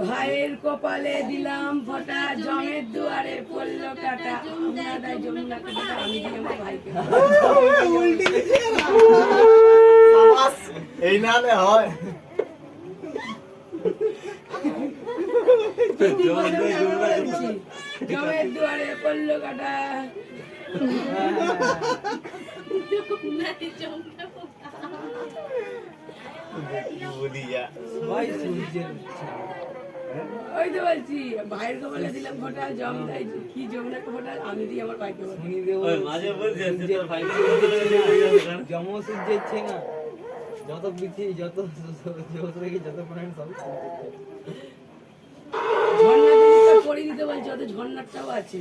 ভাইয়ের কপালে দিলাম ফটা জমের দুয়ারে পড়ল কাটা। আমি ভাইকে এই নালে হয়। জমের দুয়ারে পড়ল কাটা। ওই তো বলছি ভাইয়ের কপালে দিলাম ফটা জম কি ফটা আমি দিই আমার ভাইকে না? যত বিচি যত যত রেখে যত পয়েন্ট সব করে দিতে বলছি ওদের ঝর্ণারটাও আছে।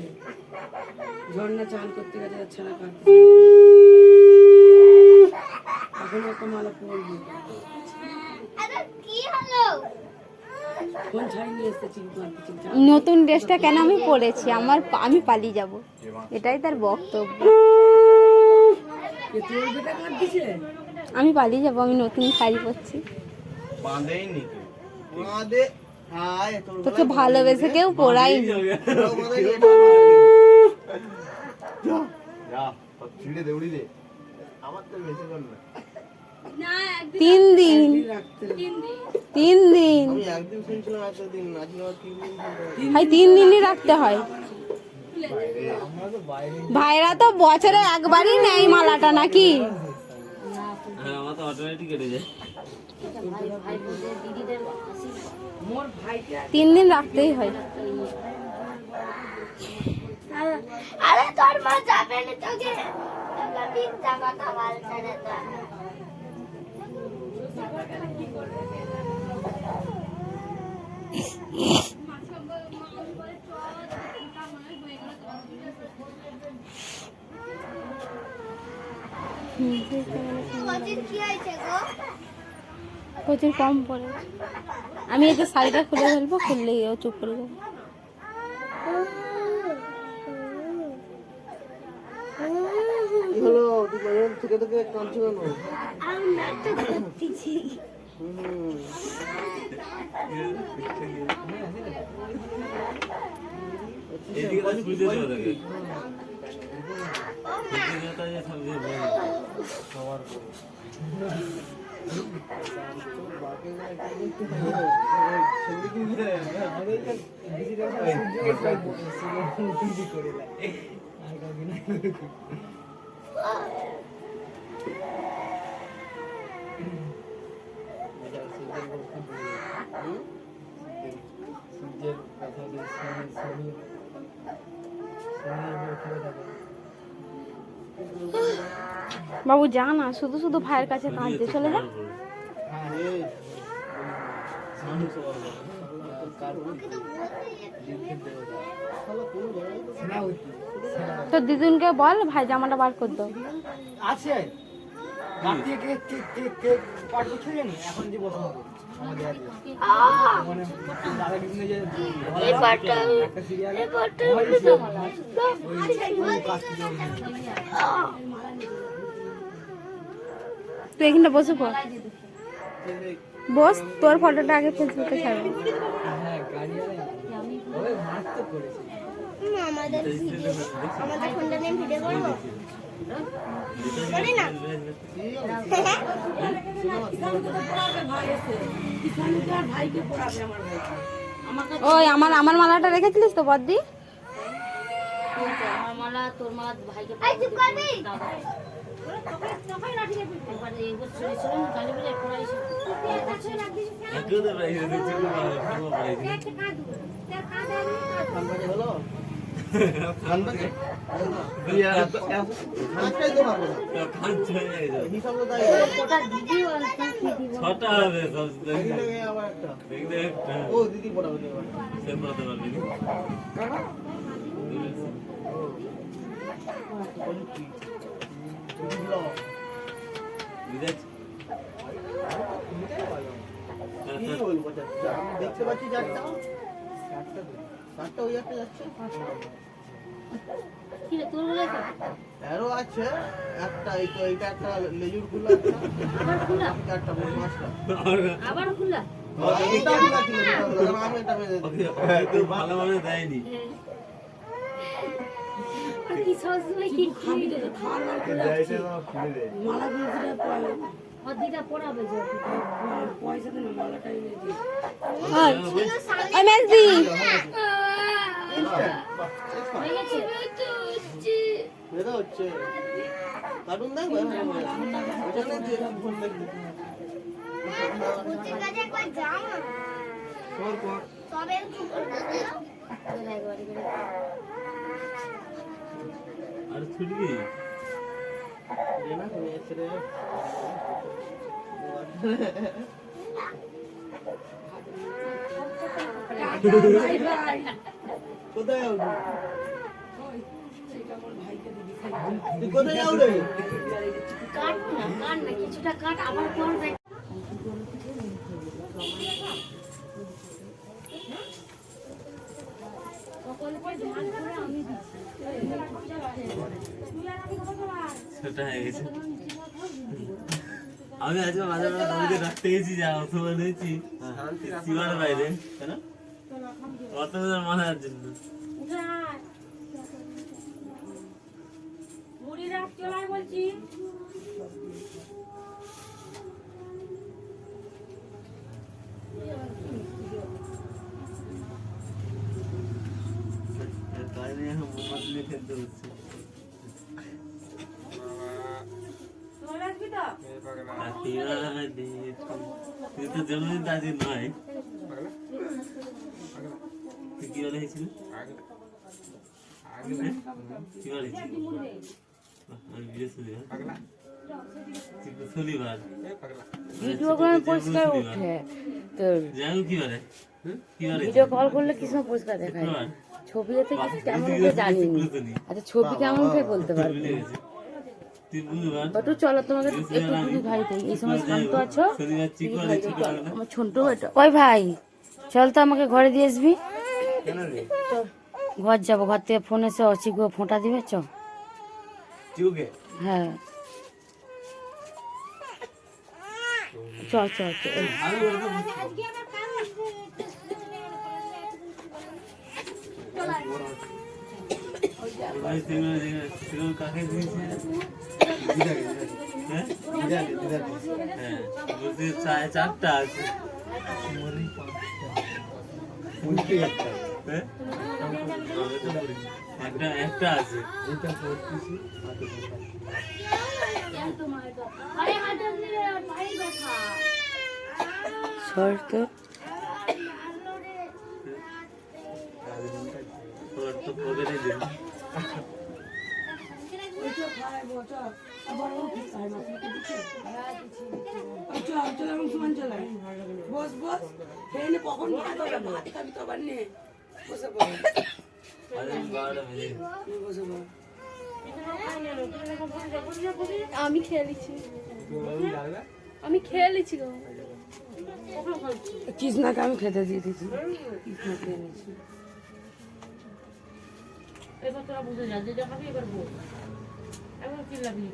ঝর্ণা চান করতে গেছে যাচ্ছে না কাঁদতে এখন একটা মালা নতুন ড্রেসটা কেন আমি পরেছি? আমার আমি পালিয়ে যাব। এটাই তার বক্তব্য। আমি পালিয়ে যাব আমি নতুন শাড়ি পরছি। বাঁধেই বাঁধে তোকে ভালোবেসে কেউ আমার তো না তিন দিন তিন দিন ভাই তিন দিনই রাখতে হয় আমরা তো ভাইরা তো বছরে একবারই নেয় মালাটা নাকি মোর ভাইটা তিন দিন রাখতেই হয়। আরে তোর মা যাবে না তোকে? তোকে মিথ্যা কথা বলছে রে কি হয়েছে গো? প্রচুর কম পড়ে। আমি এই যে শাড়িটা খুলে ফেলব খুললেই ও চুপ করে যাবে। কি হলো থেকে থেকে কাঁদছো কেন আমি নাটক করতেছি হুম করে দেয় আর কাউকে না সূর্যের কথা যে শনি শনি শনি খেলে থাকে বাবু যা না শুধু শুধু ভাইয়ের কাছে কাঁদতে চলে যা তো দিদুনকে বল ভাই জামাটা বার কর দাও। আছে। রাত্রে তুই এখানটা বসে পড়। বস তোর ফটোটা আগে ফেসবুকে ছাড়বো হ্যাঁ গাড়ি ওই আমাদের আমাদের ফোনটা নিয়ে ভিডিও করব? করি না? পড়াবে ভাই এসে কিষানকে আর ভাইকে পড়াবে আমার আমার ওই আমার আমার মালাটা রেখেছিলিস তো বদ্দি? আমার মালা তোর মালা ভাইকে ছটা হবে বুঝেছি কি বলব চারটা? আমি দেখতে পাচ্ছি চারটা চারটা ওই একটা যাচ্ছে তোর আছে একটা এই তো এইটা একটা লেজুর খোলা চারটা পাঁচটা আবার খোলা এটা খোলা ছিল এটা খোলা, কারণ আমি এটা বেঁধে দিই। হয়তো ভালো মানে দেয়নি কি সবসময় কি খাবি তো খাওয়ার। মালা পড়াবে যে পয়সা দিন মালাটা এনে দিই ওই মেজদি Instant। গেছে বেরো হচ্ছে কার্টুন দিয়ে ফোন দেখবে কুচির কাছে একবার যাও না তোর পর তবে করে আর ছুটবি যে না তুমি এসে রে ভাই ভাই কোথায় যাও ওই, সেটা আমার ভাইকে দিবি খাই তুই কোথায় যাও রে কাট না কাট না কিছুটা কাট আবার করবে সেটা হয়ে গেছে। আমি আজকে মাঝে মাঝে তোমাকে রাখতে গেছি যা, অথবা নিয়েছি সীমার বাইরে, কেন? অত মাথার জন্য তাই নিয়ে এখন মোমবাতি নিয়ে খেলতে হচ্ছে আর সীমা দিয়ে- তুই তো জন্মদিন তো নয় তুই কি বলে হয়েছিল? কি বলেছিল আমি বৃহস্পতিবার তুই তো শনিবার ভিডিও করে পরিষ্কার ওঠে তোর কি বলে? ভিডিও কল করলে কি সময় পরিষ্কার দেখায়? ছবিতে কি কেমন উঠে জানিনি আচ্ছা ছবি কেমন উঠে বলতে পারব? তুই একটু চলো তোমাকে একটু দিদি ভাই দেই। এই সময় শান্ত আছো? আমার ছোট ভাইটা। ওই ভাই চল তো আমাকে ঘরে দিয়ে আসবি। চল, ঘর যাব ঘর থেকে ফোন এসে অচিকু ফোঁটা দিবে চ হ্যাঁ। চ চ চ এই, আমি ওটা বুঝছি ভাই সিগন্যাল সিগন্যাল কাকে দিয়েছে হ্যাঁ হ্যাঁ বলছি চায় চারটা আছে একটা একটা আছে হাতে দিলে সুমান চলে বস বস ট্রেনে কখন ভাত হবে খাবি তো আবার নে বসে পড় আরে বারোটা বেজে গেছে। নে বসে পড় আমি খেয়ে নিচ্ছি আমি খেয়ে নিচ্ছি গো কৃষ্ণাকে আমি খেতে দিয়ে দিয়েছি। কৃষ্ণা খেয়ে নিয়েছি এবার তোরা বুঝে যা যে খাবি এবার বল। এবার কি লাগলি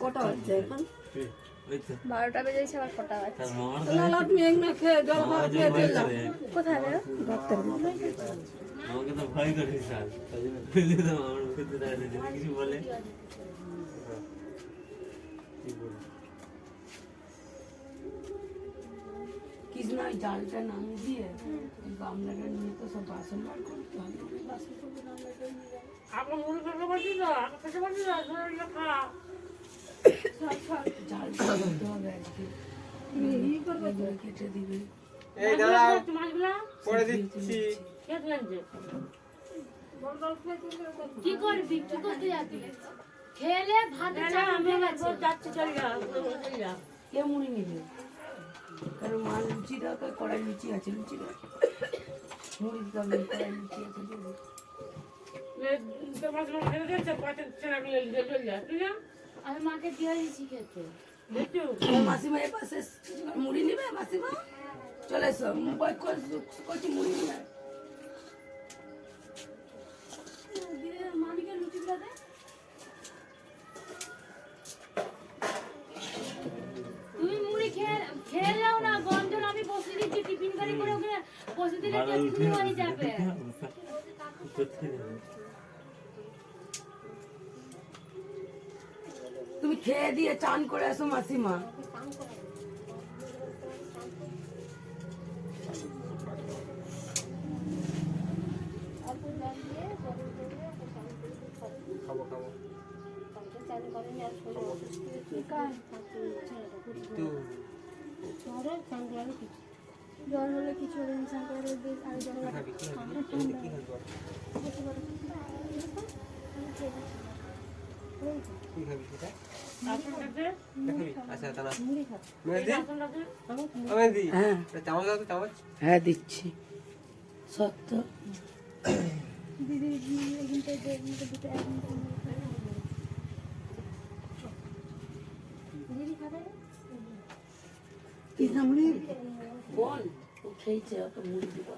কটা হচ্ছে এখন? বারোটা বেজে গেছে আবার কটা বাজে লালা তুমি এক না খেয়ে জল খাওয়া খেয়ে দিলাম কোথায় রে? আমাকে তো ভয় করে স্যার আমার মুখে তো দেখা যায়, কৃষ্ণা ওই জালটা নামিয়ে দিয়ে ওই গামলাটা নিয়ে তো সব বাসন বার করতে হবে। ওই বাসন করতে গামলাটা নিয়ে যাবে। এখন মুড়ি খেতে পারছি না খেতে পারছি না খা জালটা করতে হবে আজকে। কেটে দিবে। এই দাদা মাছগুলো দিচ্ছি। কি করবি? কি করতে যাবি খেলে ভাতে আমি যাচ্ছি চল যা চল যা কে মুড়ি নিবে? কারণ মা লুচি দরকার কড়াই লুচি আছে লুচি দরকার মুড়ি দিতে কড়াই লুচি আছে আমি মাকে দিয়ে দিয়েছি খেতে। মাসিমা এ পাশে মুড়ি নিবে মাসিমা? চলে এসো কচি করছি মুড়ি নিয়ে তুমি খেয়ে দিয়ে চান করে আসো মাসিমা। খাব খাব। জ্বর হলে কিছু হলে ইনসান করে দিই আর জ্বর হলে হ্যাঁ হ্যাঁ দিচ্ছি। সত্য। দিদি খাবে কি বল ও খেয়েছে অত মুড়ি দিব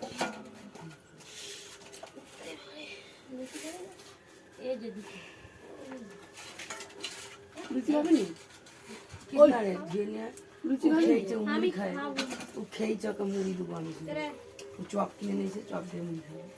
এই যে দিচ্ছি লুচি নি খাবে নিয়ে লুচি খেয়েছে ও মুড়ি খায় ও খেয়েছে ওকে মুড়ি দিব আমি চপ কিনে নিয়েছে চপ দিয়ে মুড়ি খাবে